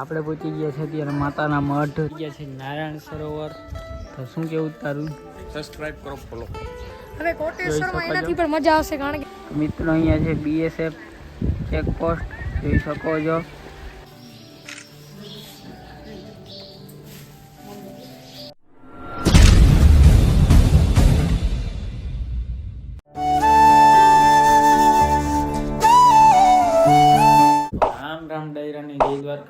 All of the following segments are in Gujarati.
આપણે પહોંચી ગયા છે અત્યારે માતાના મઠ ગયા છે નારાયણ સરોવર. તો શું કેવું તારું? સબસ્ક્રાઇબ કરો ફોલો હવે કોટેશ્વરમાં એનાથી પણ મજા આવશે કારણ કે મિત્રો અહીંયા છે બીએસએફ ચેકપોસ્ટ જોઈ શકો છો.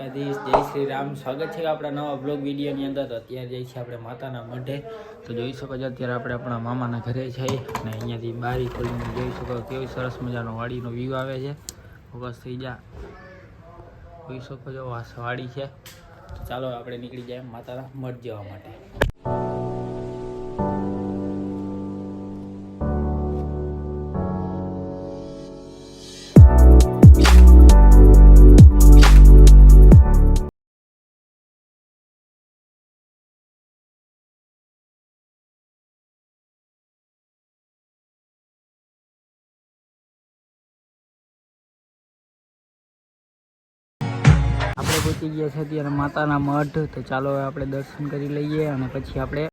દ્વારકાધીશ. જય શ્રી રામ. સ્વાગત છે આપણા નવા બ્લોગ વિડીયોની અંદર. તો અત્યારે જઈએ છીએ આપણે માતાના મઢે. તો જોઈ શકો છો, અત્યારે આપણે આપણા મામાના ઘરે છે અને અહીંયાથી બારી ખોલીને જોઈ શકો કેવી સરસ મજાનો વાડીનો વ્યૂ આવે છે. ફોકસ થઈ જા. જોઈ શકો છો વાડી છે. ચાલો આપણે નીકળી જાય માતાના મઢ જવા માટે. આપણે પહોંચી ગયા છે અત્યારે માતાના મઢ, તો ચાલો હવે આપણે દર્શન કરી લઈએ અને પછી આપણે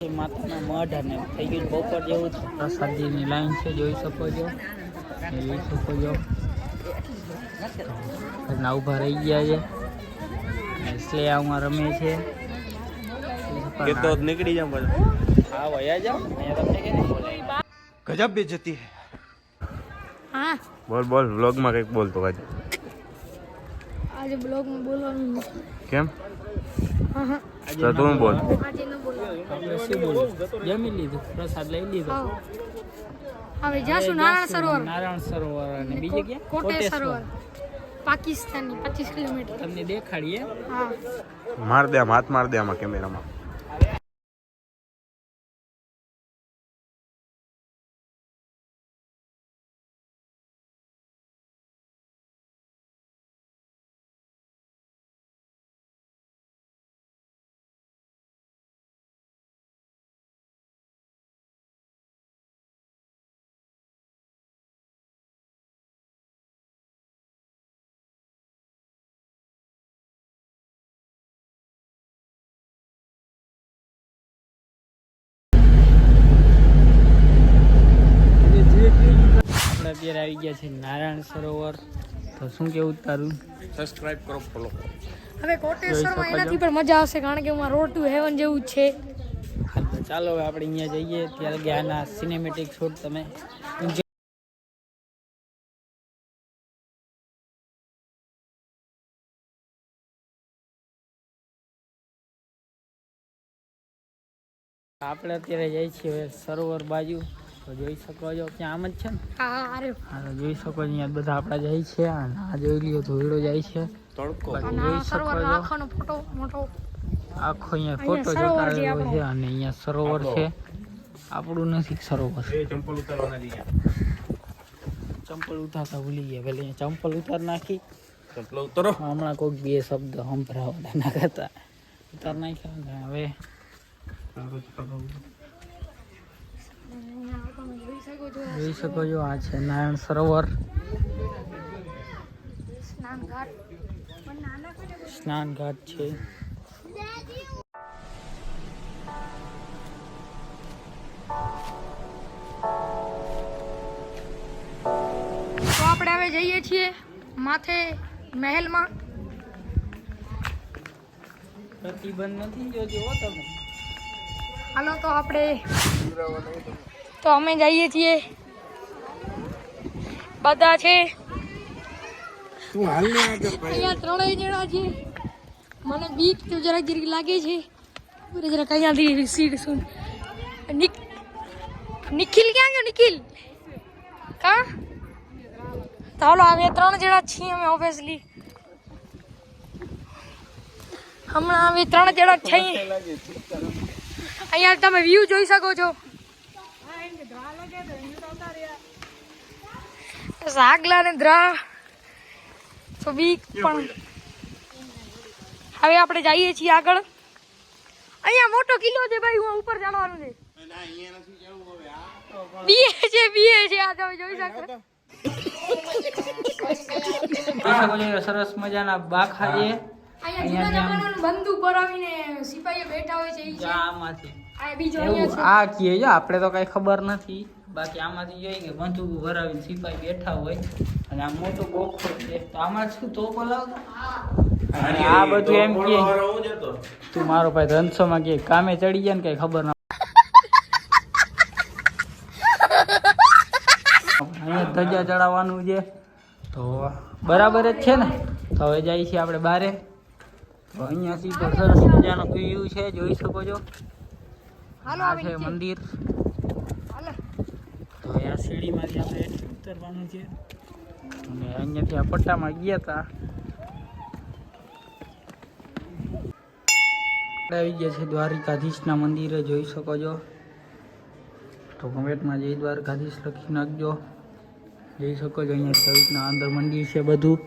માતાના મઢ અને થઈ જેવું છે પ્રસાદીની લાઈન છે, જોઈ શકો છો. જોઈ શકો રહી ગયા છે. અને સ્લેયામાં રમે છે. કે તો નીકળી જાવ પાછો હા વયા જાઓ. અહીંયા તમને કે નહીં બોલાય. ગજબ બેજતી હે. હા. બોલ બોલ વ્લોગમાં કંઈક બોલતો આજે. આજે બ્લોગમાં બોલવાનું નથી. કેમ? હા હા. તો તું બોલ? આજે ન બોલવાનું. આપણે શું બોલું જમી લીધું પ્રસાદ લઈ લીધો. હા. હવે જાશું નારાયણ સરોવર. નારાયણ સરોવર અને બીજે ક્યાં? કોટે કોટેશ્વર. સરોવર પાકિસ્તાનની પચીસ કિલોમીટર. તમને દેખાડીએ. હા. માર દે આમ હાથ માર દે આમાં કેમેરામાં. અત્યારે આવી ગયા છે નારાયણ સરોવર. તો શું કેવું તારું? સબસ્ક્રાઇબ કરો ફોલો હવે કોટેશ્વરમાં એનાથી પણ મજા આવશે કારણ કે એમાં રોડ ટુ હેવન જેવું જ છે. હા તો ચાલો હવે આપણે અહીંયા જઈએ. ત્યારે ગ્યાના સિનેમેટિક શૂટ તમે. આપણે અત્યારે જઈએ છીએ હવે સરોવર બાજુ. તો જોઈ શકો છો ત્યાં આમ જ છે ને? હા તો જોઈ શકો છો અહીંયા બધા આપણા જાય છે અને આ જોઈ લ્યો ધોઈડો જાય છે. તડકો. જોઈ શકો છો. આખાનો ફોટો મોટો. આખો અહીંયા ફોટો જોતા. છે અને અહીંયા સરોવર છે. આપણું નથી સરોવર. એ ચંપલ ઉતારવાના ચંપલ ઉતારતા ભૂલી ગયા પેલા અહીંયા ચંપલ ઉતાર નાખી. ચંપલ ઉતારો. હમણાં કોઈક બે શબ્દ સંભળાવવાના ના કરતા ઉતાર નાખ્યા હવે જોઈ શકો છો આ છે નારાયણ સરોવર. સ્નાન ઘાટ છે. તો આપણે હવે જઈએ છીએ માથે મહેલમાં. પ્રતિબંધ નથી જોજો તમે. હાલો તો આપણે તો અમે જઈએ છીએ. બધા છે. અહીંયા ત્રણેય જણા છે. મને બીક તો જરાક જીરી લાગે છે. જરાક અહીંયાથી સીટ શું? નિક નિખિલ ક્યાં ગયો? નિખિલ? કા? તો હાલો અમે ત્રણ જણા છીએ અમે ઓબ્વિયસલી હમણાં અમે ત્રણ જણા છીએ. અહીંયા તમે વ્યૂ જોઈ શકો છો. સાગલા ને દ્રા. તો બીક પણ. હવે આપણે જઈએ છીએ આગળ. અહીંયા મોટો કિલ્લો છે ભાઈ હું ઉપર જવાનું છે. બીએ છે બીએ છે આ તમે જોઈ શકો. સરસ મજાના બાખા છે. આપણે તો કઈ ખબર નથી. બાકી આમાંથી જોઈએ કે બંદૂક ભરાવીને સિપાઈ બેઠા હોય અને આ મોટો બોખો છે. તો આમાં શું તો બોલાવતો અને આ બધું એમ કે તું મારો ભાઈ રણસોમાં કે કામે ચડી જાય ને કઈ ખબર ના અહીંયા ધજા ચડાવવાનું છે. તો બરાબર જ છે ને? તો હવે જાય છે આપણે બારે. તો અહીંયાથી તો સરસ મજાનો વ્યૂ છે જોઈ શકો છો. હાલો આ છે મંદિર હાલો તો હવે આ સીડીમાંથી આપણે ઉતરવાનું છે. અને અહીંયાથી આ પટ્ટામાં ગયા હતા આવી ગયા છે દ્વારિકાધીશના મંદિરે, જોઈ શકો છો. તો કમેન્ટમાં જય દ્વારકાધીશ લખી નાખજો. જઈ શકો છો અહીંયા સહિતના અંદર મંદિર છે બધું.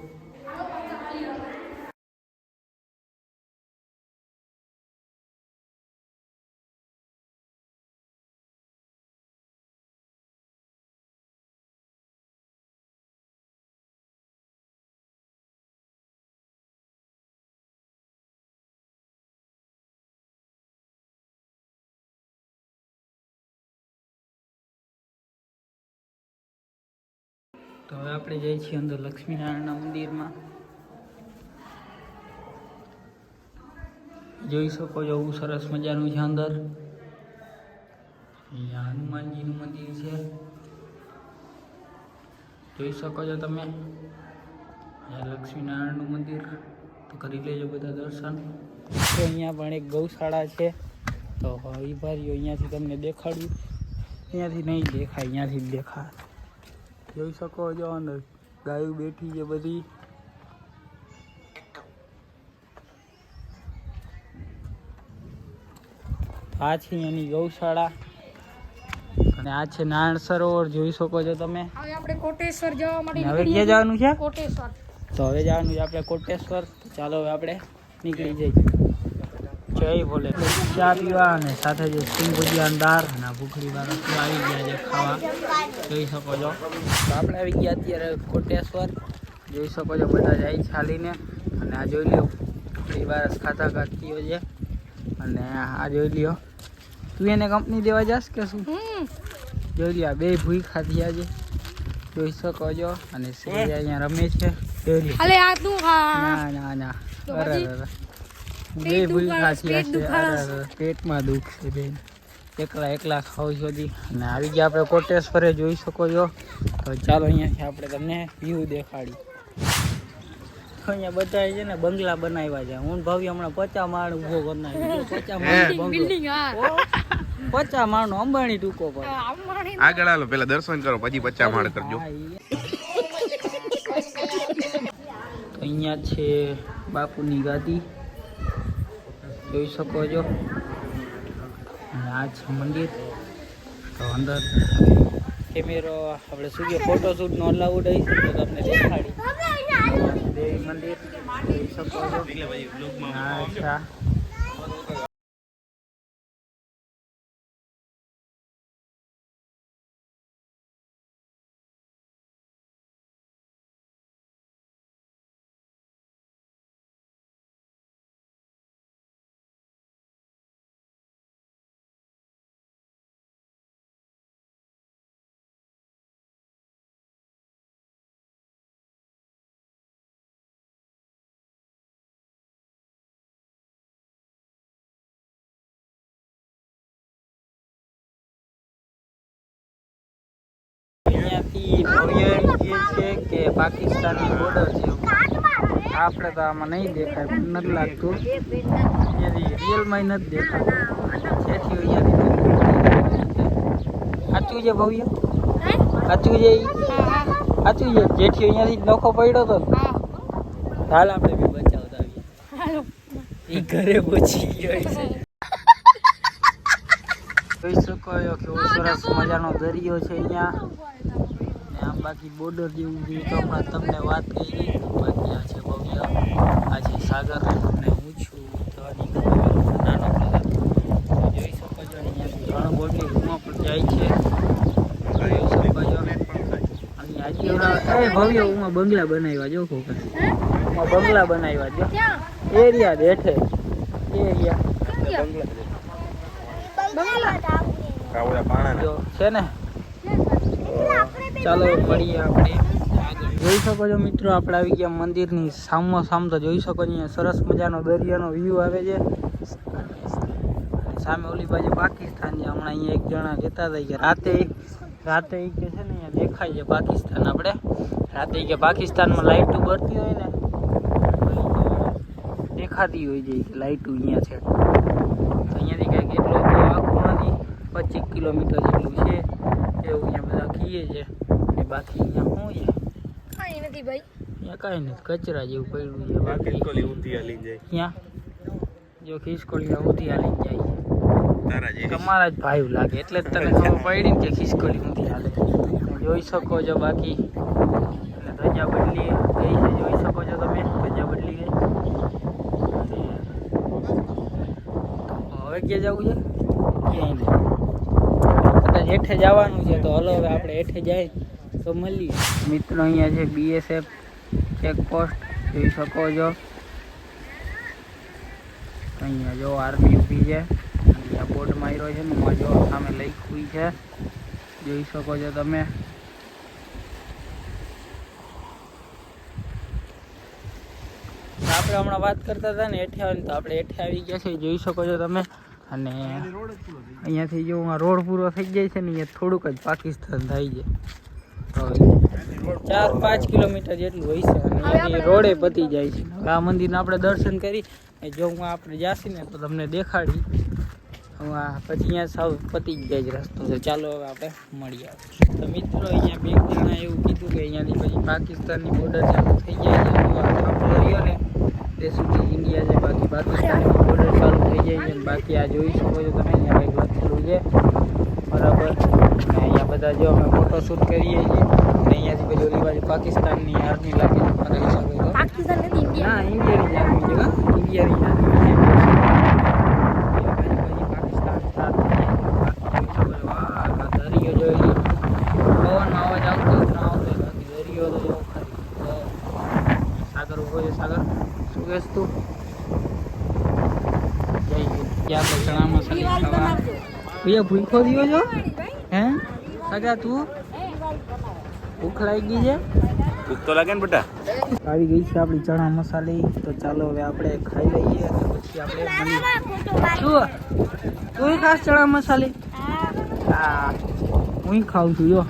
તો હવે આપણે જઈએ છીએ અંદર લક્ષ્મીનારાયણના મંદિરમાં. જોઈ શકો છો બહુ સરસ મજાનું છે અંદર. અહીંયા હનુમાનજીનું મંદિર છે. જોઈ શકો છો તમે? અહીંયા લક્ષ્મીનારાયણનું મંદિર. તો કરી લેજો બધા દર્શન. અહીંયા પણ એક ગૌશાળા છે. તો વિભારીઓ અહીંયાથી તમને દેખાડ્યું. અહીંયાથી નહીં દેખાય, અહીંયાથી જ દેખાય. જોઈ શકો છો અને ગાયો બેઠી છે બધી. આ છે એની ગૌશાળા. અને આ છે નારાયણ સરોવર જોઈ શકો છો તમે. આપણે કોટેશ્વર જવા માટે હવે ક્યાં જવાનું છે? કોટેશ્વર. તો હવે જવાનું છે આપણે કોટેશ્વર. ચાલો હવે આપણે નીકળી જઈએ. જય ભોલે ચા પીવા અને સાથે જે સિંગ ભુજિયાની દાળ અને ભૂખડી વાળા શું આવી ગયા છે ખાવા જોઈ શકો છો. તો આપણે આવી ગયા અત્યારે કોટેશ્વર. જોઈ શકો છો બધા જાય ચાલીને અને આ જોઈ લ્યો ભૂખડી વારસ ખાતા ખાતીઓ છે. અને આ જોઈ લ્યો. તું એને કંપની દેવા જાશ કે શું? જોઈ લ્યો બે ભૂઈ ખાધી આજે જોઈ શકો છો. અને સિંહ અહીંયા રમે છે જોઈ લ્યો. ના ના ના. બરાબર બે ભૂલ ખાસી પેટમાં દુખ છે બેન. એકલા એકલા ખાવ છો દી અને આવી ગયા આપણે કોટેશ્વરે જોઈ શકો છો. તો ચાલો અહીંયાથી આપણે તમને વ્યૂ દેખાડી. તો અહીંયા બધા છે ને બંગલા બનાવ્યા છે. હું ભાવી હમણાં પચા માળ ઊભો કરી પચા માળ પચા માળ નો અંબાણી ટૂંકો પડે. આગળ હાલો પેલા દર્શન કરો પછી પચા માળ કરજો. અહીંયા છે બાપુની ગાદી. જોઈ શકો છો. અને આ છે મંદિર. તો અંદર કેમેરો આપણે સૂર્ય ફોટોશૂટ નો અલાઉડ હોય તો તમને દેખાડી. દેવી મંદિર જોઈ શકો છો. આ અચ્છા અહીંયાથી ભવ્ય જે છે કે પાકિસ્તાનની બોર્ડર છે. આપણે તો આમાં નહીં દેખાય નથી લાગતું. રિયલમાં નથી દેખાતું. જેથી અહીંયાથી સાચું છે ભવ્ય? સાચું છે સાચું છે? જેથી અહીંયાથી નોખો પડ્યો હતો હાલ આપણે બી બચાવતા આવીએ એ ઘરે પહોંચી ગયો છે. જોઈ શકો કેવો સરસ મજાનો દરિયો છે અહીંયા. બાકી બોર્ડર જેવું છે તો હમણાં તમને વાત કરી. બાકી આ છે ભવ્ય આ છે સાગર અને હું છું ધવાની નાનો. જોઈ શકો છો ત્રણ બોટલી રૂમમાં પણ જાય છે. જોઈ શકો છો. અને આજે ભવ્ય ઉમાં બંગલા બનાવ્યા જો ખોખા ઉમાં બંગલા બનાવ્યા જો. એરિયા બેઠે. એરિયા. બંગલા પાણા છે ને? ચાલો મળીએ આપણે. જોઈ શકો છો મિત્રો, આપણે આવી ગયા મંદિરની સામો સામ, તો જોઈ શકો છો સરસ મજાનો દરિયાનો વ્યૂ આવે છે. સામે ઓલી બાજુ પાકિસ્તાન છે. હમણાં અહીંયા એક જણા કહેતા હતા. કે રાતે રાતે એક કે છે ને અહીંયા દેખાય છે પાકિસ્તાન આપણે. રાતે કે પાકિસ્તાનમાં લાઇટો બળતી હોય ને દેખાતી હોય છે કે અહીંયા છે. અહીંયાથી કાંઈક એટલો આખું નથી. પચીસ કિલોમીટર જેટલું છે. એવું અહીંયા બધા કહીએ છે. ને બાકી અહીંયા શું કાંઈ નથી ભાઈ. અહીંયા કાંઈ નથી કચરા જેવું પડ્યું છે બાકી. ઉતી હાલી જાય. ક્યાં જો ખિસકોલી ઊંધી હાલી જાય. તમારા જ ભાઈ લાગે એટલે જ તને ખબર પડી ને કે ખિસકોલી ઊંધી હાલે જોઈ શકો છો બાકી. અને ધજા બદલી ગઈ છે જોઈ શકો છો તમે ધજા બદલી ગઈ. હવે ક્યાં જવું છે? ક્યાંય નહીં. કદાચ હેઠે જવાનું છે તો હલો હવે આપણે હેઠે જાય. તો મળીએ. મિત્રો, અહીંયા છે બીએસએફ ચેકપોસ્ટ જોઈ શકો છો. અહીંયા જો આર્મી ઊભી છે. અહીંયા બોર્ડ માર્યો છે ને જો સામે લખ્યું છે. જોઈ શકો છો તમે. આપણે હમણાં વાત કરતા હતા ને આવીને, તો આપણે હેઠે આવી ગયા છે જોઈ શકો છો તમે. અને અહીંયાથી જો રોડ પૂરો થઈ જાય છે ને, અહીંયા થોડુંક જ પાકિસ્તાન થાય તો ચાર પાંચ કિલોમીટર જેટલું હોય છે અને રોડે પતી જાય છે. આ મંદિર આપણે દર્શન કરી જો હું આપણે જાસી ને તો તમને દેખાડી. પછી અહીંયા સાવ પતી જ જાય રસ્તો. તો ચાલો હવે આપણે મળીએ. તો મિત્રો અહીંયા બે જણા એવું કીધું કે અહીંયાથી પછી પાકિસ્તાનની બોર્ડર ચાલુ થઈ જાય છે. તો આ થાંભલો રહ્યો ને તે સુધી ઇન્ડિયા છે બાકી પાકિસ્તાનની બોર્ડર ચાલુ થઈ જાય છે અને બાકી આ જોઈ શકો છો તમે અહીંયા કંઈક લખેલું છે. બરાબર. બધા જો અમે ફોટો શૂટ કરીએ છીએ. અને અહીંયાથી પછી ઓલી બાજુ પાકિસ્તાનની આર્મી લાગે તમે જોઈ શકો પાકિસ્તાન નથી ઇન્ડિયા. ઇન્ડિયાની આર્મી છે હા. ઇન્ડિયાની આર્મી પાકિસ્તાન દરિયો અવાજ આવતો હોય ના આવતો બાકી દરિયો તો જો ખાલી. સાગર ઊભો છે સાગર. શું કહેશ તું? જય હિન્દ. ક્યાં તો ચણા મસાલી ખાવા ભૈયા ભૂખો થયો છો? સગા તું? ભૂખ લાગી ગઈ છે? ભૂખ તો લાગે ને બેટા. આવી ગઈ છે આપણી ચણા મસાલી. તો ચાલો હવે આપણે ખાઈ લઈએ અને પછી આપણે શું તું ખાસ ચણા મસાલી? હા. હું. ખાઉં છું જો